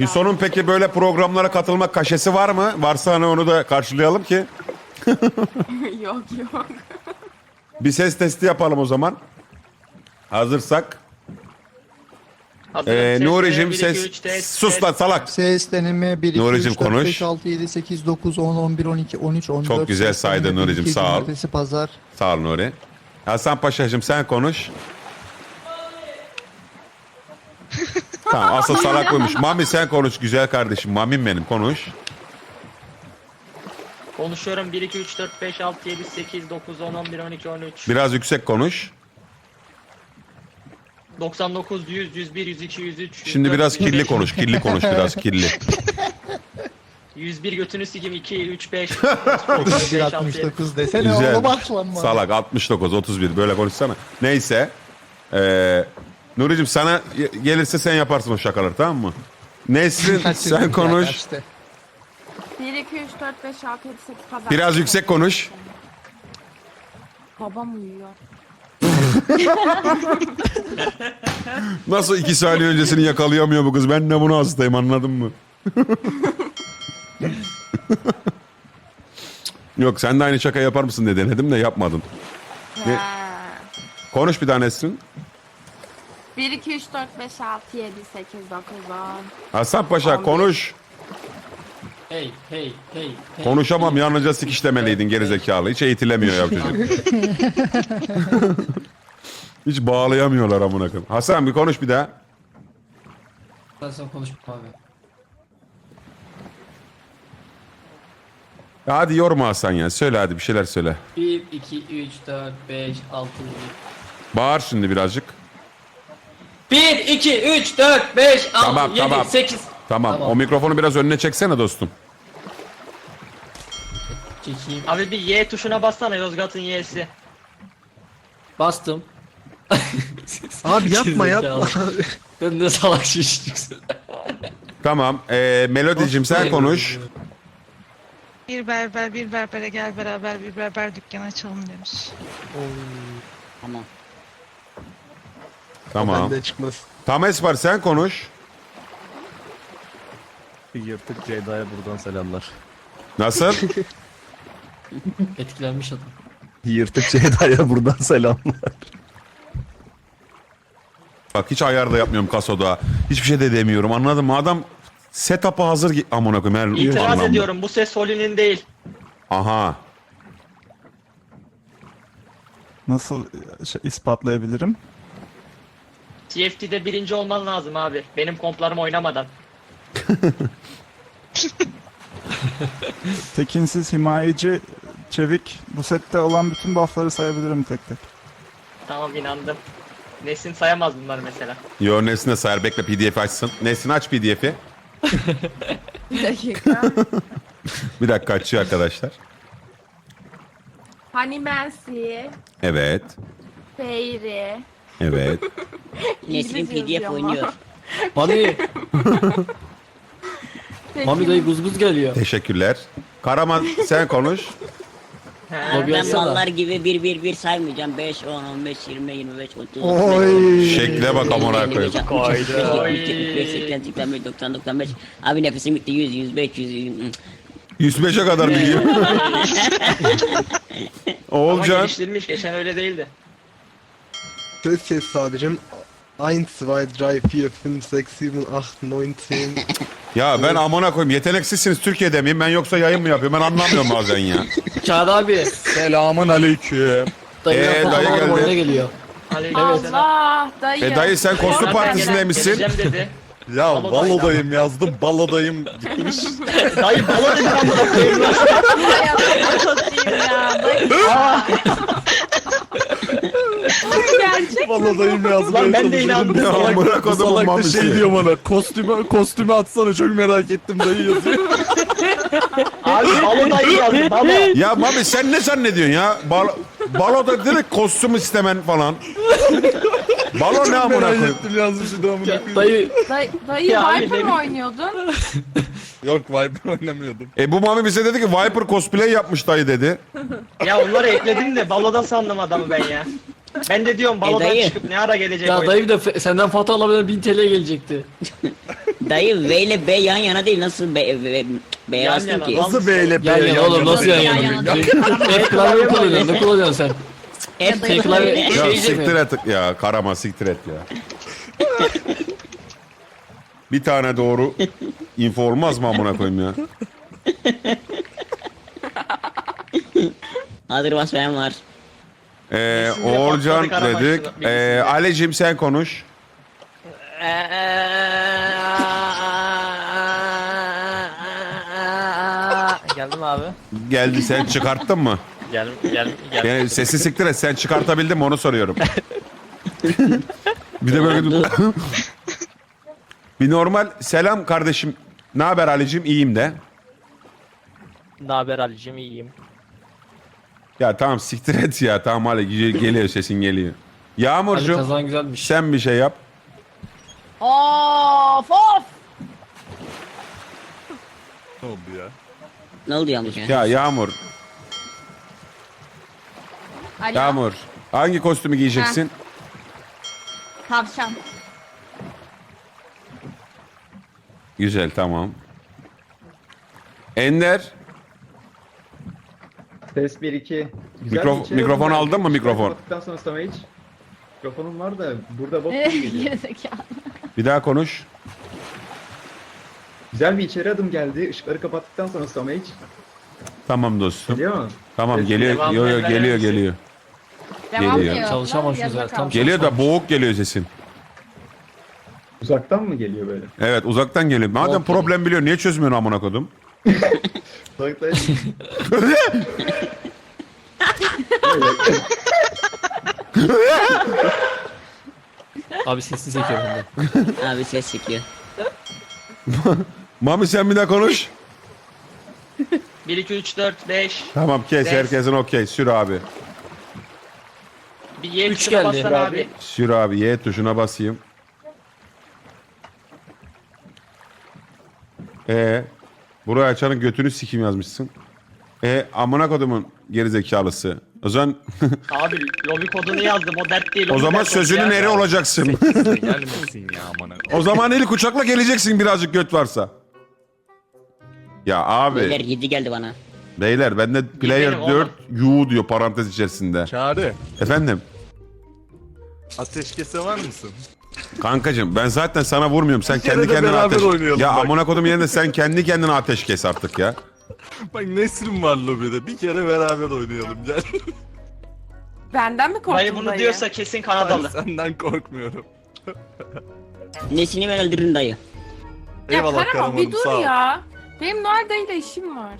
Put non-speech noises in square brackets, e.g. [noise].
Hüson'un peki böyle programlara katılmak kaşesi var mı? Varsa hani onu da karşılayalım ki. [laughs] yok yok. Bir ses testi yapalım o zaman. Hazırsak. Ee, Ses Nuri'cim ses... test, Sus lan salak. Ses deneme 1, 2, Nuri'cim 3, 4, konuş. 5, 6, 7, 8, 9, 10, 11, 12, 13, 14. Çok güzel saydın Nuri'cim, sağ ol. Pazar. Sağ ol Nuri. Hasan Paşa'cığım sen konuş. [laughs] tamam asıl [laughs] salak buymuş. Mami sen konuş güzel kardeşim. Mamim benim konuş. Konuşuyorum 1, 2, 3, 4, 5, 6, 7, 8, 9, 10, 11, 12, 13. Biraz yüksek konuş. 99, 100, 101, 102, 103. Şimdi 104, biraz 105, kirli konuş. Kirli konuş biraz [laughs] kirli. 101 götünü sikim 2, 3, 5. 31, 69 desene Güzel. oğlum başlanma. Salak 69 31 böyle konuşsana. Neyse. Ee, Nuri'cim sana gelirse sen yaparsın o şakaları tamam mı? Nesrin [laughs] sen konuş. kaçtı. 1, 2, 3, 4, 5, 6, 7, 8 pazar. Biraz yüksek konuş. Babam uyuyor. [laughs] Nasıl iki saniye öncesini yakalayamıyor bu kız? Ben de bunu hastayım anladın mı? [laughs] Yok sen de aynı şaka yapar mısın diye denedim de yapmadın. Ne? Konuş bir daha Nesrin. 1, 2, 3, 4, 5, 6, 7, 8, 9, 10. Hasan Paşa Abi. konuş. Hey hey hey. hey. Konuşamam yalnızca sikiş demeliydin gerizekalı. Hiç eğitilemiyor ya çocuk. [laughs] Hiç bağlayamıyorlar amına koyayım. Hasan bir konuş bir daha. Ben sen konuşma abi. Ya Hadi yorma Hasan ya. Söyle hadi bir şeyler söyle. 1, 2, 3, 4, 5, 6, Bağır şimdi birazcık. 1, 2, 3, 4, 5, 6, Tamam, 7, tamam. 8. Tamam. Tamam. O mikrofonu biraz önüne çeksene dostum. Çekeyim. Abi bir Y tuşuna bassana Yozgat'ın Y'si. Bastım. [laughs] Abi yapma yapma. Ben de salak şişeceksin. Tamam. Ee, Melodicim sen konuş. Bir berber bir berbere gel beraber bir berber dükkanı açalım demiş. Tamam. Bende çıkmaz. Tam Esper sen konuş. Yırtık Ceyda'ya buradan selamlar. Nasıl? [laughs] Etkilenmiş adam. Yırtık Ceyda'ya buradan selamlar. Bak hiç ayar da yapmıyorum kasoda. Hiçbir şey de demiyorum anladın mı? Adam setup'ı hazır ki amına koyayım. her İtiraz anlamda. ediyorum bu ses Soli'nin değil. Aha. Nasıl şey, ispatlayabilirim? TFT'de birinci olman lazım abi. Benim komplarım oynamadan. [laughs] Tekinsiz, himayeci, çevik. Bu sette olan bütün buffları sayabilirim tek tek. Tamam inandım. Nesin sayamaz bunlar mesela. Yo Nesine sayar bekle pdf açsın. Nesine aç pdf'i. [laughs] Bir dakika. [laughs] Bir dakika açıyor arkadaşlar. Honey Mansi, Evet. Fairy. Evet. [laughs] Nesrin PDF oynuyor. [laughs] Mami, Mami dayı guz guz geliyor. Teşekkürler. Karaman sen konuş. [laughs] Lobi Ben mallar gibi bir bir bir saymayacağım. 5, 10, 15, 20, 25, 30, Oy. Şekle bak amına koyayım. 80, 85, 90, 95. Abi nefesim bitti. 100, 105, 100. 105'e kadar biliyor. Ama Oğulcan. geliştirilmiş geçen öyle değildi. Ses ses abicim. 1, 2, 3, 4, 5, 6, 7, 8, 9, 10. Ya ben amına koyayım yeteneksizsiniz Türkiye'de miyim ben yoksa yayın mı yapıyorum ben anlamıyorum bazen ya. [laughs] Çağrı abi. Selamun aleyküm. Dayı Ee, dayı geldi. oyuna geliyor. Aleykümselam. Allah dayı. E dayı sen Zaten partisindeymişsin. Geleceğim dedi. [laughs] Ya Balodayım. yazdım balodayım gitmiş. [laughs] Dayı dedi amına koyayım Allah'ım satayım ya. Dayı. Gerçek. balodayım yazdım. Lan ben de inandım. Ya amına kodumun Salak da mamisi. şey diyor bana kostümü kostümü atsana çok merak ettim dayı yazıyor. [laughs] Abi balo dayı yazdı balo. Ya Mami sen ne zannediyorsun ya? Bal Baloda direkt kostüm istemen falan. Balo ne amına merak koyayım? ettim yazmıştı da amına Ya, koyayım. dayı Dayı, dayı Ya Viper mi oynuyordun? [laughs] Yok Viper oynamıyordum. E bu Mami bize dedi ki Viper cosplay yapmış dayı dedi. Ya onları ekledim de balodan sandım adamı ben ya. Ben de diyorum balodan dayı. çıkıp ne ara gelecek ya oyun. dayı bir de fe- senden foto alabilen 1000 TL gelecekti. [laughs] Dayı V ile B yan yana değil nasıl B, B, B Yan yana ki? lan. Nasıl B ile B Yan yana oğlum nasıl yan Yan yana? yana. F klavye kullanıyorsun? Ne kullanıyorsun sen? Hep Şey klavye- Ya Şey siktir et ya karama siktir et ya. Bir tane doğru info olmaz mı amına koyayım ya? Hazır basmayan var. Ee, patladık araba dedik. başına, Ee, Alecim sen konuş. Geldim abi. Geldi sen çıkarttın mı? Gel gel gel. Yani sesi siktir et sen çıkartabildin mi onu soruyorum. bir de böyle bir [laughs] normal selam kardeşim. Ne haber Alecim? İyiyim de. Ne haber Ali'cim iyiyim. Ya tamam siktir et ya. Tamam Ali ge- geliyor sesin geliyor. Kazan güzelmiş. sen bir şey yap. Of of. Ne oldu yağmur ya? Ya Yağmur, Alo. Yağmur. Hangi kostümü giyeceksin? Tavşan. Güzel tamam. Ender, Ses 1 2. Güzel Mikro- bir içeri mikrofon aldım ben. aldın mı mikrofon? Kapattıktan sonra sana hiç. Mikrofonum var da burada bok [laughs] gibi geliyor. Gerizekalı. bir daha konuş. Güzel bir içeri adım geldi. Işıkları kapattıktan sonra sana hiç. Tamam dostum. Geliyor mu? Tamam Ses geliyor. Yo yo eder geliyor misin? geliyor. Devam Geliyor. ediyor. Çalışamamış Yaz güzel, tam Geliyor da boğuk geliyor sesin. Uzaktan mı geliyor böyle? Evet uzaktan geliyor. Madem problem biliyor niye çözmüyorsun amına kodum? [laughs] Abi sesini çekiyorum ben. Abi ses çıkıyor. Mami sen bir daha konuş. 1 2 3 4 5. Tamam kes Beş. herkesin okey. Sür abi. Bir Y Üç tuşuna geldi. bassana abi. Sür abi Y tuşuna basayım. E buraya açanın götünü sikim yazmışsın. E amına kodumun gerizekalısı. O zaman [laughs] Abi lobi kodunu yazdım o dert değil. o zaman sözünün eri olacaksın. Gelmesin ya amına. o zaman eli kucakla geleceksin birazcık göt varsa. Ya abi Beyler beyler, 7 geldi bana. bende player Gidelim 4 you diyor parantez içerisinde. Çağrı. Efendim Ateşkese var mısın? Kankacım ben zaten sana vurmuyorum sen kendi de kendine beraber ateş. oynayalım Ya bak. amına kodum yerine sen kendi kendine ateş kes artık ya. [laughs] Bak Nesrin var lobide. Bir kere beraber oynayalım gel. [laughs] Benden mi korktun Dayı bunu diyorsa kesin Ben Kanadalı. senden korkmuyorum. [laughs] Nesini ben öldürürüm dayı. Ya Eyvallah Karaman bir dur sağ ol. ya. Benim Noel dayıyla işim var.